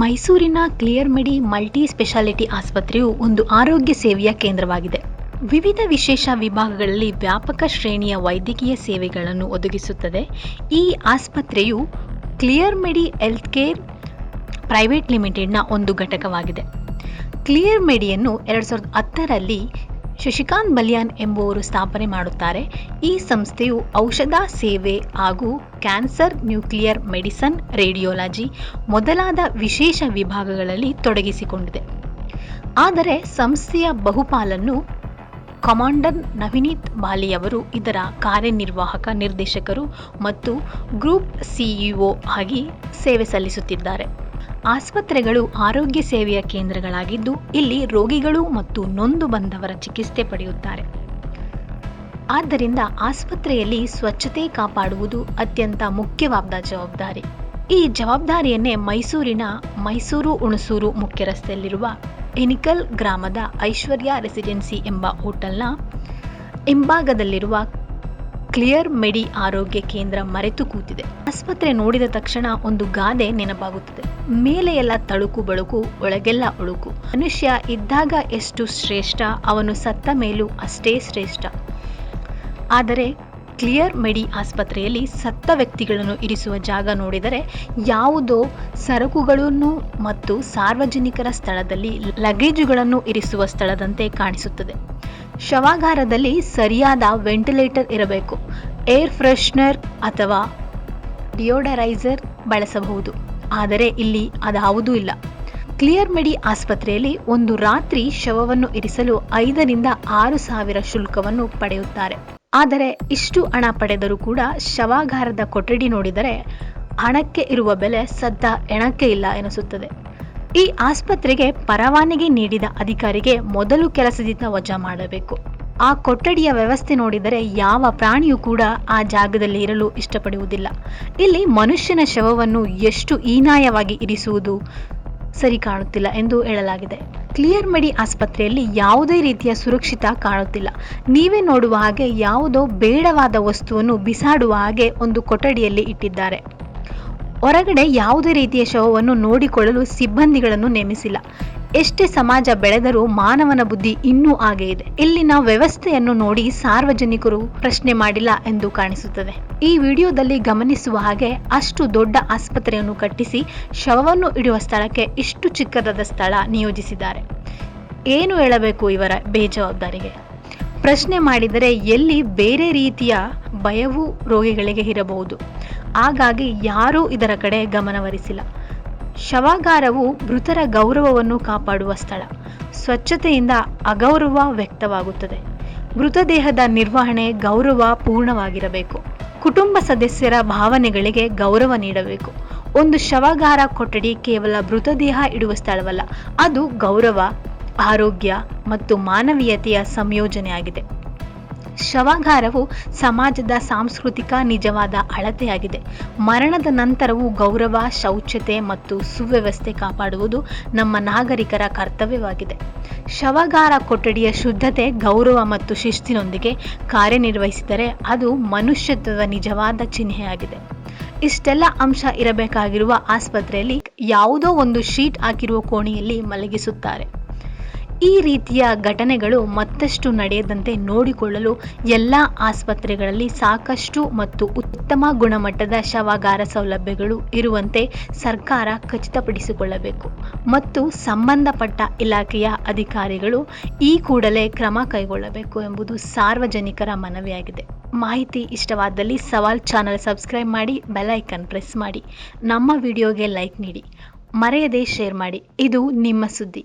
ಮೈಸೂರಿನ ClearMedi multi speciality ಆಸ್ಪತ್ರೆಯು ಒಂದು ಆರೋಗ್ಯ ಸೇವೆಯ ಕೇಂದ್ರವಾಗಿದೆ. ವಿವಿಧ ವಿಶೇಷ ವಿಭಾಗಗಳಲ್ಲಿ ವ್ಯಾಪಕ ಶ್ರೇಣಿಯ ವೈದ್ಯಕೀಯ ಸೇವೆಗಳನ್ನು ಒದಗಿಸುತ್ತದೆ. ಈ ಆಸ್ಪತ್ರೆಯು clear medi health care private ಲಿಮಿಟೆಡ್ನ ಒಂದು ಘಟಕವಾಗಿದೆ. ಕ್ಲಿಯರ್ ಮೆಡಿಯನ್ನು ಎರಡು ಸಾವಿರದ ಹತ್ತರಲ್ಲಿ ಶಶಿಕಾಂತ್ ಬಲಿಯಾನ್ ಎಂಬುವರು ಸ್ಥಾಪನೆ ಮಾಡುತ್ತಾರೆ. ಈ ಸಂಸ್ಥೆಯು ಔಷಧ ಸೇವೆ ಹಾಗೂ ಕ್ಯಾನ್ಸರ್ ನ್ಯೂಕ್ಲಿಯರ್ ಮೆಡಿಸನ್, ರೇಡಿಯೋಲಜಿ ಮೊದಲಾದ ವಿಶೇಷ ವಿಭಾಗಗಳಲ್ಲಿ ತೊಡಗಿಸಿಕೊಂಡಿದೆ. ಆದರೆ ಸಂಸ್ಥೆಯ ಬಹುಪಾಲನ್ನು ಕಮಾಂಡರ್ ನವನೀತ್ ಬಾಲಿಯವರು ಇದರ ಕಾರ್ಯನಿರ್ವಾಹಕ ನಿರ್ದೇಶಕರು ಮತ್ತು ಗ್ರೂಪ್ ಸಿಇಒ ಆಗಿ ಸೇವೆ ಸಲ್ಲಿಸುತ್ತಿದ್ದಾರೆ. ಆಸ್ಪತ್ರೆಗಳು ಆರೋಗ್ಯ ಸೇವೆಯ ಕೇಂದ್ರಗಳಾಗಿದ್ದು, ಇಲ್ಲಿ ರೋಗಿಗಳು ಮತ್ತು ನೊಂದು ಬಂದವರ ಚಿಕಿತ್ಸೆ ಪಡೆಯುತ್ತಾರೆ. ಆದ್ದರಿಂದ ಆಸ್ಪತ್ರೆಯಲ್ಲಿ ಸ್ವಚ್ಛತೆ ಕಾಪಾಡುವುದು ಅತ್ಯಂತ ಮುಖ್ಯವಾದ ಜವಾಬ್ದಾರಿ. ಈ ಜವಾಬ್ದಾರಿಯನ್ನೇ ಮೈಸೂರಿನ ಮೈಸೂರು ಹುಣಸೂರು ಮುಖ್ಯ ರಸ್ತೆಯಲ್ಲಿರುವ ಎನಿಕಲ್ ಗ್ರಾಮದ ಐಶ್ವರ್ಯ ರೆಸಿಡೆನ್ಸಿ ಎಂಬ ಹೋಟೆಲ್ನ ಹಿಂಭಾಗದಲ್ಲಿರುವ ಕ್ಲಿಯರ್ ಮೆಡಿ ಆರೋಗ್ಯ ಕೇಂದ್ರ ಮರೆತು ಕೂತಿದೆ ಆಸ್ಪತ್ರೆ ನೋಡಿದ ತಕ್ಷಣ ಒಂದು ಗಾದೆ ನೆನಪಾಗುತ್ತದೆ ಮೇಲೆ ಎಲ್ಲ ತಳುಕು ಬಳುಕು ಒಳಗೆಲ್ಲ ಉಳುಕು ಮನುಷ್ಯ ಇದ್ದಾಗ ಎಷ್ಟು ಶ್ರೇಷ್ಠ ಅವನು ಸತ್ತ ಮೇಲೂ ಅಷ್ಟೇ ಶ್ರೇಷ್ಠ ಆದರೆ ಕ್ಲಿಯರ್ ಮೆಡಿ ಆಸ್ಪತ್ರೆಯಲ್ಲಿ ಸತ್ತ ವ್ಯಕ್ತಿಗಳನ್ನು ಇರಿಸುವ ಜಾಗ ನೋಡಿದರೆ ಯಾವುದೋ ಸರಕುಗಳನ್ನು ಮತ್ತು ಸಾರ್ವಜನಿಕರ ಸ್ಥಳದಲ್ಲಿ ಲಗೇಜುಗಳನ್ನು ಇರಿಸುವ ಸ್ಥಳದಂತೆ ಕಾಣಿಸುತ್ತದೆ ಶವಾಗಾರದಲ್ಲಿ ಸರಿಯಾದ ವೆಂಟಿಲೇಟರ್ ಇರಬೇಕು. ಏರ್ ಫ್ರೆಶ್ನರ್ ಅಥವಾ ಡಿಯೋಡರೈಸರ್ ಬಳಸಬಹುದು. ಆದರೆ ಇಲ್ಲಿ ಅದಾವುದೂ ಇಲ್ಲ. ಕ್ಲಿಯರ್ ಮೆಡಿ ಆಸ್ಪತ್ರೆಯಲ್ಲಿ ಒಂದು ರಾತ್ರಿ ಶವವನ್ನು ಇರಿಸಲು ಐದರಿಂದ ಆರು ಸಾವಿರ ಶುಲ್ಕವನ್ನು ಪಡೆಯುತ್ತಾರೆ. ಆದರೆ ಇಷ್ಟು ಹಣ ಪಡೆದರೂ ಕೂಡ ಶವಾಗಾರದ ಕೊಠಡಿ ನೋಡಿದರೆ ಹಣಕ್ಕೆ ಇರುವ ಬೆಲೆ ಸದ್ದ ಎಣಕ್ಕೆ ಇಲ್ಲ ಎನಿಸುತ್ತದೆ. ಈ ಆಸ್ಪತ್ರೆಗೆ ಪರವಾನಗಿ ನೀಡಿದ ಅಧಿಕಾರಿಗೆ ಮೊದಲು ಕೆಲಸದಿಂದ ವಜಾ ಮಾಡಬೇಕು. ಆ ಕೊಠಡಿಯ ವ್ಯವಸ್ಥೆ ನೋಡಿದರೆ ಯಾವ ಪ್ರಾಣಿಯೂ ಕೂಡ ಆ ಜಾಗದಲ್ಲಿ ಇರಲು ಇಷ್ಟಪಡುವುದಿಲ್ಲ. ಇಲ್ಲಿ ಮನುಷ್ಯನ ಶವವನ್ನು ಎಷ್ಟು ಹೀನಾಯವಾಗಿ ಇರಿಸುವುದು ಸರಿ ಕಾಣುತ್ತಿಲ್ಲ ಎಂದು ಹೇಳಲಾಗಿದೆ. ಕ್ಲಿಯರ್ ಮೆಡಿ ಆಸ್ಪತ್ರೆಯಲ್ಲಿ ಯಾವುದೇ ರೀತಿಯ ಸುರಕ್ಷಿತ ಕಾಣುತ್ತಿಲ್ಲ. ನೀವೇ ನೋಡುವ ಹಾಗೆ ಯಾವುದೋ ಬೇಡವಾದ ವಸ್ತುವನ್ನು ಬಿಸಾಡುವ ಹಾಗೆ ಒಂದು ಕೊಠಡಿಯಲ್ಲಿ ಇಟ್ಟಿದ್ದಾರೆ. ಹೊರಗಡೆ ಯಾವುದೇ ರೀತಿಯ ಶವವನ್ನು ನೋಡಿಕೊಳ್ಳಲು ಸಿಬ್ಬಂದಿಗಳನ್ನು ನೇಮಿಸಿಲ್ಲ. ಎಷ್ಟೇ ಸಮಾಜ ಬೆಳೆದರೂ ಮಾನವನ ಬುದ್ಧಿ ಇನ್ನೂ ಹಾಗೆ ಇದೆ. ಇಲ್ಲಿನ ವ್ಯವಸ್ಥೆಯನ್ನು ನೋಡಿ ಸಾರ್ವಜನಿಕರು ಪ್ರಶ್ನೆ ಮಾಡಿಲ್ಲ ಎಂದು ಕಾಣಿಸುತ್ತದೆ. ಈ ವಿಡಿಯೋದಲ್ಲಿ ಗಮನಿಸುವ ಹಾಗೆ ಅಷ್ಟು ದೊಡ್ಡ ಆಸ್ಪತ್ರೆಯನ್ನು ಕಟ್ಟಿಸಿ ಶವವನ್ನು ಇಡುವ ಸ್ಥಳಕ್ಕೆ ಇಷ್ಟು ಚಿಕ್ಕದಾದ ಸ್ಥಳ ನಿಯೋಜಿಸಿದ್ದಾರೆ. ಏನು ಹೇಳಬೇಕು ಇವರ ಬೇಜವಾಬ್ದಾರಿಗೆ? ಪ್ರಶ್ನೆ ಮಾಡಿದರೆ ಎಲ್ಲಿ ಬೇರೆ ರೀತಿಯ ಭಯವು ರೋಗಿಗಳಿಗೆ ಇರಬಹುದು. ಹಾಗಾಗಿ ಯಾರೂ ಇದರ ಕಡೆ ಗಮನಹರಿಸಿಲ್ಲ ಶವಾಗಾರವು ಮೃತರ ಗೌರವವನ್ನು ಕಾಪಾಡುವ ಸ್ಥಳ. ಸ್ವಚ್ಛತೆಯಿಂದ ಅಗೌರವ ವ್ಯಕ್ತವಾಗುತ್ತದೆ. ಮೃತದೇಹದ ನಿರ್ವಹಣೆ ಗೌರವ ಪೂರ್ಣವಾಗಿರಬೇಕು. ಕುಟುಂಬ ಸದಸ್ಯರ ಭಾವನೆಗಳಿಗೆ ಗೌರವ ನೀಡಬೇಕು. ಒಂದು ಶವಗಾರ ಕೊಠಡಿ ಕೇವಲ ಮೃತದೇಹ ಇಡುವ ಸ್ಥಳವಲ್ಲ, ಅದು ಗೌರವ ಆರೋಗ್ಯ ಮತ್ತು ಮಾನವೀಯತೆಯ ಸಂಯೋಜನೆಯಾಗಿದೆ. ಶವಾಗಾರವು ಸಮಾಜದ ಸಾಂಸ್ಕೃತಿಕ ನಿಜವಾದ ಅಳತೆಯಾಗಿದೆ. ಮರಣದ ನಂತರವೂ ಗೌರವ ಶೌಚ್ಯತೆ ಮತ್ತು ಸುವ್ಯವಸ್ಥೆ ಕಾಪಾಡುವುದು ನಮ್ಮ ನಾಗರಿಕರ ಕರ್ತವ್ಯವಾಗಿದೆ. ಶವಗಾರ ಕೊಠಡಿಯ ಶುದ್ಧತೆ, ಗೌರವ ಮತ್ತು ಶಿಸ್ತಿನೊಂದಿಗೆ ಕಾರ್ಯನಿರ್ವಹಿಸಿದರೆ ಅದು ಮನುಷ್ಯತ್ವದ ನಿಜವಾದ ಚಿಹ್ನೆಯಾಗಿದೆ. ಇಷ್ಟೆಲ್ಲ ಅಂಶ ಇರಬೇಕಾಗಿರುವ ಆಸ್ಪತ್ರೆಯಲ್ಲಿ ಯಾವುದೋ ಒಂದು ಶೀಟ್ ಹಾಕಿರುವ ಕೋಣೆಯಲ್ಲಿ ಮಲಗಿಸುತ್ತಾರೆ. ಈ ರೀತಿಯ ಘಟನೆಗಳು ಮತ್ತಷ್ಟು ನಡೆಯದಂತೆ ನೋಡಿಕೊಳ್ಳಲು ಎಲ್ಲ ಆಸ್ಪತ್ರೆಗಳಲ್ಲಿ ಸಾಕಷ್ಟು ಮತ್ತು ಉತ್ತಮ ಗುಣಮಟ್ಟದ ಶವಾಗಾರ ಸೌಲಭ್ಯಗಳು ಇರುವಂತೆ ಸರ್ಕಾರ ಖಚಿತಪಡಿಸಿಕೊಳ್ಳಬೇಕು. ಮತ್ತು ಸಂಬಂಧಪಟ್ಟ ಇಲಾಖೆಯ ಅಧಿಕಾರಿಗಳು ಈ ಕೂಡಲೇ ಕ್ರಮ ಕೈಗೊಳ್ಳಬೇಕು ಎಂಬುದು ಸಾರ್ವಜನಿಕರ ಮನವಿಯಾಗಿದೆ. ಮಾಹಿತಿ ಇಷ್ಟವಾದಲ್ಲಿ ಸವಾಲ್ ಚಾನಲ್ ಸಬ್ಸ್ಕ್ರೈಬ್ ಮಾಡಿ ಬೆಲೈಕನ್ ಪ್ರೆಸ್ ಮಾಡಿ. ನಮ್ಮ ವಿಡಿಯೋಗೆ ಲೈಕ್ ನೀಡಿ. ಮರೆಯದೆ ಶೇರ್ ಮಾಡಿ. ಇದು ನಿಮ್ಮ ಸುದ್ದಿ.